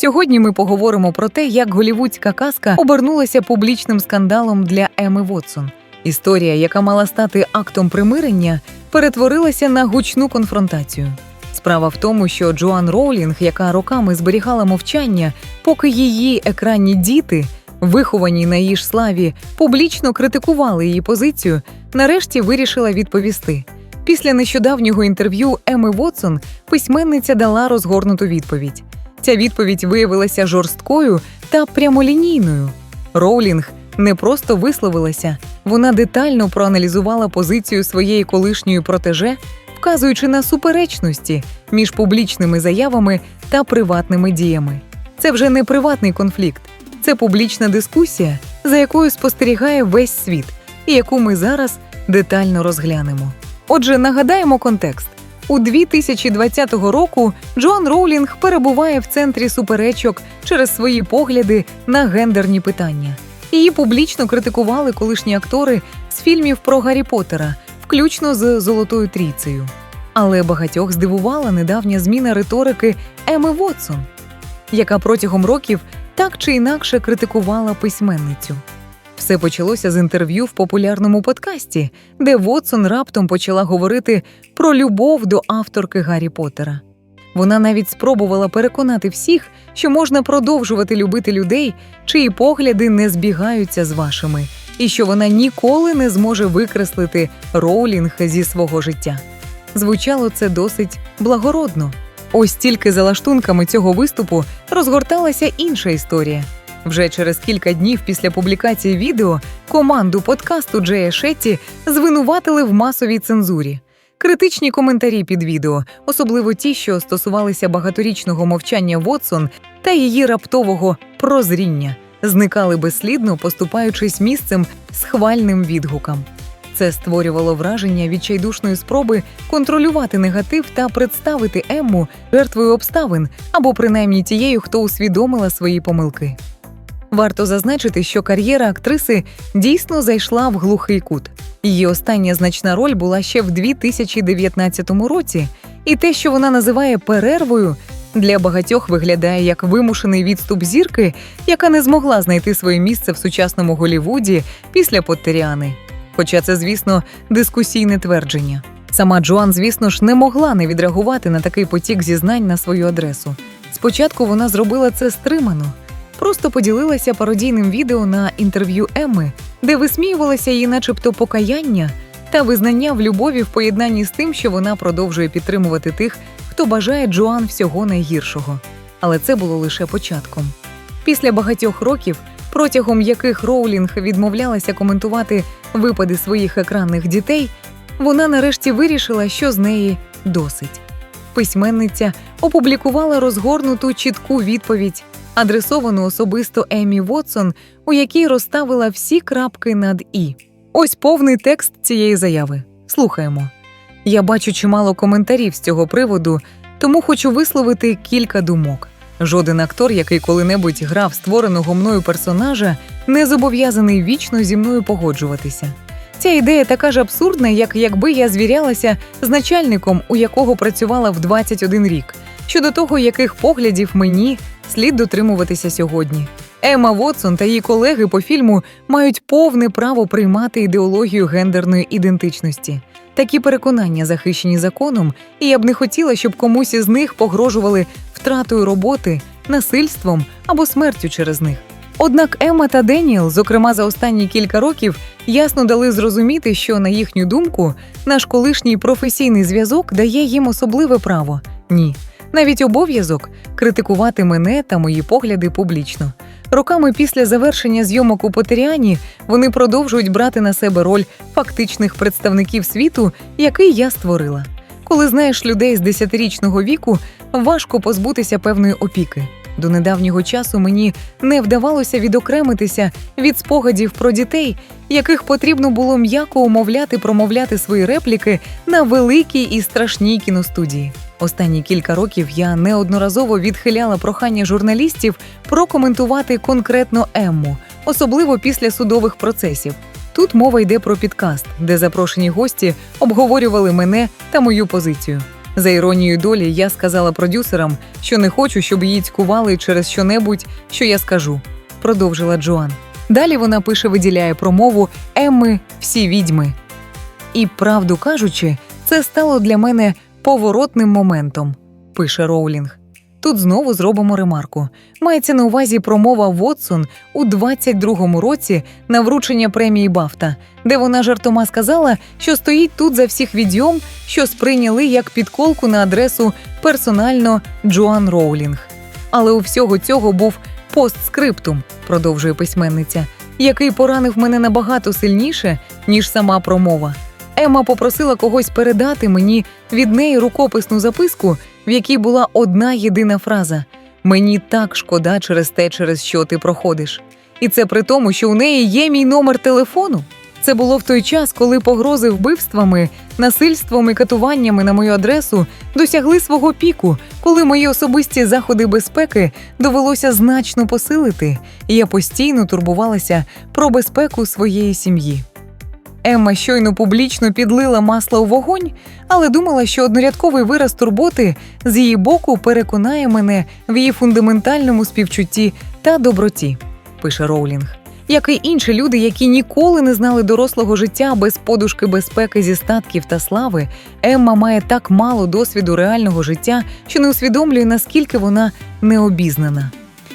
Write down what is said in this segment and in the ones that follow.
Сьогодні ми поговоримо про те, як голівудська казка обернулася публічним скандалом для Еми Вотсон. Історія, яка мала стати актом примирення, перетворилася на гучну конфронтацію. Справа в тому, що Джоан Роулінг, яка роками зберігала мовчання, поки її екранні діти, виховані на її ж славі, публічно критикували її позицію, нарешті вирішила відповісти. Після нещодавнього інтерв'ю Еми Вотсон письменниця дала розгорнуту відповідь. Ця відповідь виявилася жорсткою та прямолінійною. Роулінг не просто висловилася, вона детально проаналізувала позицію своєї колишньої протеже, вказуючи на суперечності між публічними заявами та приватними діями. Це вже не приватний конфлікт, це публічна дискусія, за якою спостерігає весь світ, і яку ми зараз детально розглянемо. Отже, нагадаємо контекст. У 2020 року Джоан Роулінг перебуває в центрі суперечок через свої погляди на гендерні питання. Її публічно критикували колишні актори з фільмів про Гаррі Поттера, включно з Золотою трійцею. Але багатьох здивувала недавня зміна риторики Еми Вотсон, яка протягом років так чи інакше критикувала письменницю. Все почалося з інтерв'ю в популярному подкасті, де Вотсон раптом почала говорити про любов до авторки Гаррі Поттера. Вона навіть спробувала переконати всіх, що можна продовжувати любити людей, чиї погляди не збігаються з вашими, і що вона ніколи не зможе викреслити роулінг зі свого життя. Звучало це досить благородно. Ось тільки за лаштунками цього виступу розгорталася інша історія. Вже через кілька днів після публікації відео команду подкасту Джея Шетті звинуватили в масовій цензурі. Критичні коментарі під відео, особливо ті, що стосувалися багаторічного мовчання Вотсон та її раптового прозріння, зникали безслідно, поступаючись місцем схвальним відгукам. Це створювало враження відчайдушної спроби контролювати негатив та представити Емму жертвою обставин або принаймні тією, хто усвідомила свої помилки. Варто зазначити, що кар'єра актриси дійсно зайшла в глухий кут. Її остання значна роль була ще в 2019 році, і те, що вона називає перервою, для багатьох виглядає як вимушений відступ зірки, яка не змогла знайти своє місце в сучасному Голівуді після Поттеріани. Хоча це, звісно, дискусійне твердження. Сама Джоан, звісно ж, не могла не відреагувати на такий потік зізнань на свою адресу. Спочатку вона зробила це стримано, просто поділилася пародійним відео на інтерв'ю Емми, де висміювалося її, начебто, покаяння та визнання в любові в поєднанні з тим, що вона продовжує підтримувати тих, хто бажає Джоан всього найгіршого. Але це було лише початком. Після багатьох років, протягом яких Роулінг відмовлялася коментувати випади своїх екранних дітей, вона нарешті вирішила, що з неї досить. Письменниця опублікувала розгорнуту чітку відповідь, адресовану особисто Емі Вотсон, у якій розставила всі крапки над і. Ось повний текст цієї заяви. Слухаємо. Я бачу чимало коментарів з цього приводу, тому хочу висловити кілька думок. Жоден актор, який коли-небудь грав створеного мною персонажа, не зобов'язаний вічно зі мною погоджуватися. Ця ідея така ж абсурдна, як якби я звірялася з начальником, у якого працювала в 21 рік, щодо того, яких поглядів мені слід дотримуватися сьогодні. Емма Вотсон та її колеги по фільму мають повне право приймати ідеологію гендерної ідентичності. Такі переконання захищені законом, і я б не хотіла, щоб комусь із них погрожували втратою роботи, насильством або смертю через них. Однак Емма та Деніел, зокрема за останні кілька років, ясно дали зрозуміти, що на їхню думку наш колишній професійний зв'язок дає їм особливе право. Ні, навіть обов'язок критикувати мене та мої погляди публічно. Роками після завершення зйомок у Потеріані вони продовжують брати на себе роль фактичних представників світу, який я створила. Коли знаєш людей з 10-річного віку, важко позбутися певної опіки. До недавнього часу мені не вдавалося відокремитися від спогадів про дітей, яких потрібно було м'яко умовляти промовляти свої репліки на великій і страшній кіностудії. Останні кілька років я неодноразово відхиляла прохання журналістів прокоментувати конкретно Емму, особливо після судових процесів. Тут мова йде про підкаст, де запрошені гості обговорювали мене та мою позицію. За іронією долі, я сказала продюсерам, що не хочу, щоб її цькували через щонебудь, що я скажу, продовжила Джоан. Далі вона пише, виділяє промову Емми всі відьми. І, правду кажучи, це стало для мене поворотним моментом, пише Роулінг. Тут знову зробимо ремарку. Мається на увазі промова Вотсон у 22-му році на вручення премії Бафта, де вона жартома сказала, що стоїть тут за всіх відьом, що сприйняли як підколку на адресу персонально Джоан Роулінг. Але у всього цього був постскриптум, продовжує письменниця, який поранив мене набагато сильніше, ніж сама промова. Емма попросила когось передати мені від неї рукописну записку, в якій була одна єдина фраза: Мені так шкода через те, через що ти проходиш. І це при тому, що у неї є мій номер телефону. Це було в той час, коли погрози вбивствами, насильством і катуваннями на мою адресу досягли свого піку, коли мої особисті заходи безпеки довелося значно посилити, і я постійно турбувалася про безпеку своєї сім'ї. Емма щойно публічно підлила масло у вогонь, але думала, що однорядковий вираз турботи з її боку переконає мене в її фундаментальному співчутті та доброті, пише Роулінг. Як і інші люди, які ніколи не знали дорослого життя без подушки безпеки зі статків та слави, Емма має так мало досвіду реального життя, що не усвідомлює, наскільки вона необізнана.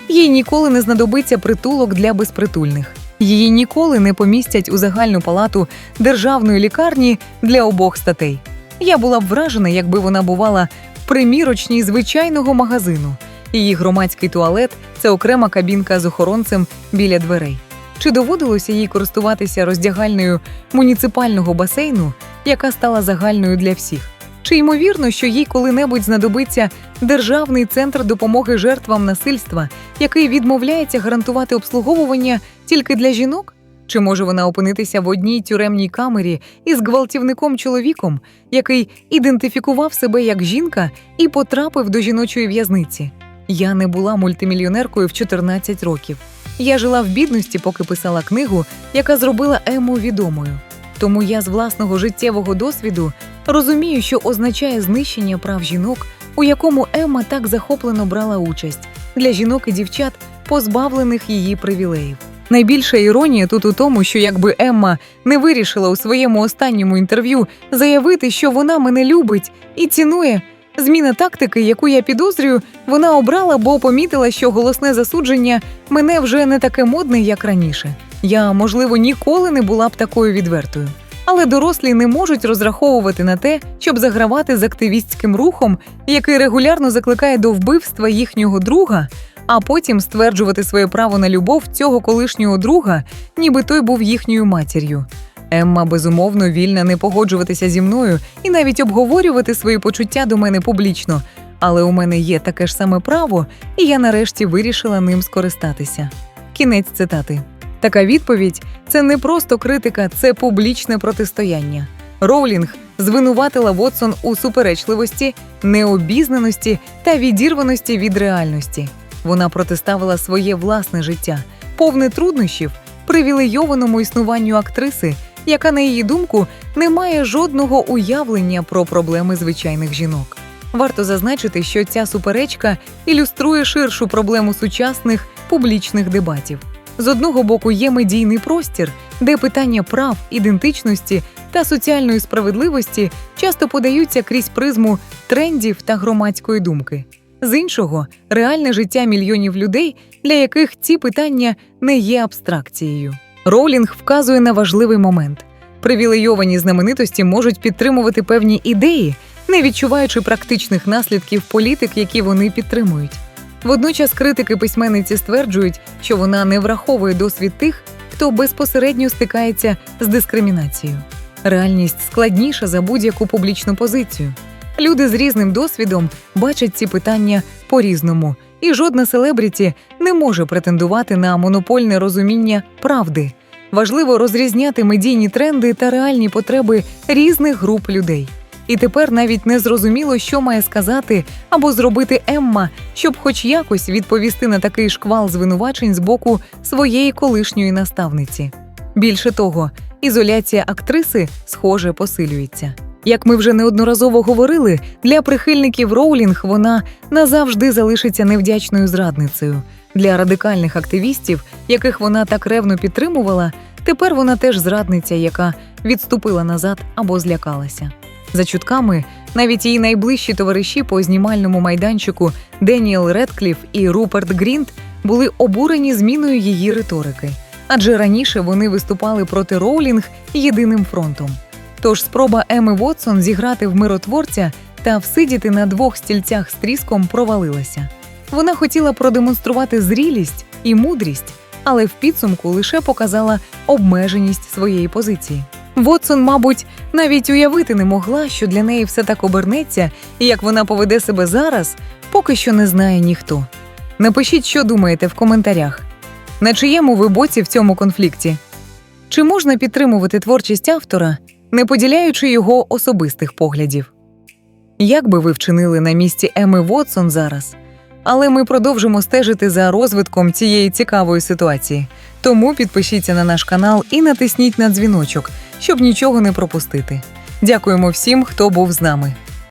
Їй ніколи не знадобиться притулок для безпритульних. Її ніколи не помістять у загальну палату державної лікарні для обох статей. Я була б вражена, якби вона бувала в примірочній звичайного магазину. Її громадський туалет це окрема кабінка з охоронцем біля дверей. Чи доводилося їй користуватися роздягальною муніципального басейну, яка стала загальною для всіх? Чи ймовірно, що їй коли-небудь знадобиться державний центр допомоги жертвам насильства, який відмовляється гарантувати обслуговування тільки для жінок? Чи може вона опинитися в одній тюремній камері із гвалтівником чоловіком, який ідентифікував себе як жінка і потрапив до жіночої в'язниці? Я не була мультимільйонеркою в 14 років. Я жила в бідності, поки писала книгу, яка зробила Ему відомою. Тому я з власного життєвого досвіду розумію, що означає знищення прав жінок, у якому Емма так захоплено брала участь для жінок і дівчат, позбавлених її привілеїв. Найбільша іронія тут у тому, що якби Емма не вирішила у своєму останньому інтерв'ю заявити, що вона мене любить і цінує. Зміна тактики, яку я підозрюю, вона обрала, бо помітила, що голосне засудження мене вже не таке модне, як раніше. Я, можливо, ніколи не була б такою відвертою. Але дорослі не можуть розраховувати на те, щоб загравати з активістським рухом, який регулярно закликає до вбивства їхнього друга, а потім стверджувати своє право на любов цього колишнього друга, ніби той був їхньою матір'ю. Емма безумовно вільна не погоджуватися зі мною і навіть обговорювати свої почуття до мене публічно. Але у мене є таке ж саме право, і я нарешті вирішила ним скористатися. Кінець цитати. Така відповідь це не просто критика, це публічне протистояння. Роулінг звинуватила Вотсон у суперечливості, необізнаності та відірваності від реальності. Вона протиставила своє власне життя, повне труднощів, привілейованому існуванню актриси, яка, на її думку, не має жодного уявлення про проблеми звичайних жінок. Варто зазначити, що ця суперечка ілюструє ширшу проблему сучасних публічних дебатів. З одного боку є медійний простір, де питання прав, ідентичності та соціальної справедливості часто подаються крізь призму трендів та громадської думки. З іншого реальне життя мільйонів людей, для яких ці питання не є абстракцією. Роулінг вказує на важливий момент: привілейовані знаменитості можуть підтримувати певні ідеї, не відчуваючи практичних наслідків політик, які вони підтримують. Водночас критики письменниці стверджують, що вона не враховує досвід тих, хто безпосередньо стикається з дискримінацією. Реальність складніша за будь-яку публічну позицію. Люди з різним досвідом бачать ці питання по-різному, і жодна селебріті не може претендувати на монопольне розуміння правди. Важливо розрізняти медійні тренди та реальні потреби різних груп людей. І тепер навіть не зрозуміло, що має сказати або зробити Емма, щоб хоч якось відповісти на такий шквал звинувачень з боку своєї колишньої наставниці. Більше того, ізоляція актриси, схоже, посилюється. Як ми вже неодноразово говорили, для прихильників Роулінг вона назавжди залишиться невдячною зрадницею. Для радикальних активістів, яких вона так ревно підтримувала, тепер вона теж зрадниця, яка відступила назад або злякалася. За чутками, навіть її найближчі товариші по знімальному майданчику Деніел Редкліф і Руперт Грінт були обурені зміною її риторики, адже раніше вони виступали проти Роулінг єдиним фронтом. Тож спроба Еми Вотсон зіграти в миротворця та всидіти на двох стільцях з тріском провалилася. Вона хотіла продемонструвати зрілість і мудрість, але в підсумку лише показала обмеженість своєї позиції. Вотсон, мабуть, навіть уявити не могла, що для неї все так обернеться, і як вона поведе себе зараз, поки що не знає ніхто. Напишіть, що думаєте в коментарях. На чиєму ви боці в цьому конфлікті? Чи можна підтримувати творчість автора, не поділяючи його особистих поглядів? Як би ви вчинили на місці Еми Вотсон зараз? Але ми продовжимо стежити за розвитком цієї цікавої ситуації. Тому підпишіться на наш канал і натисніть на дзвіночок, щоб нічого не пропустити. Дякуємо всім, хто був з нами.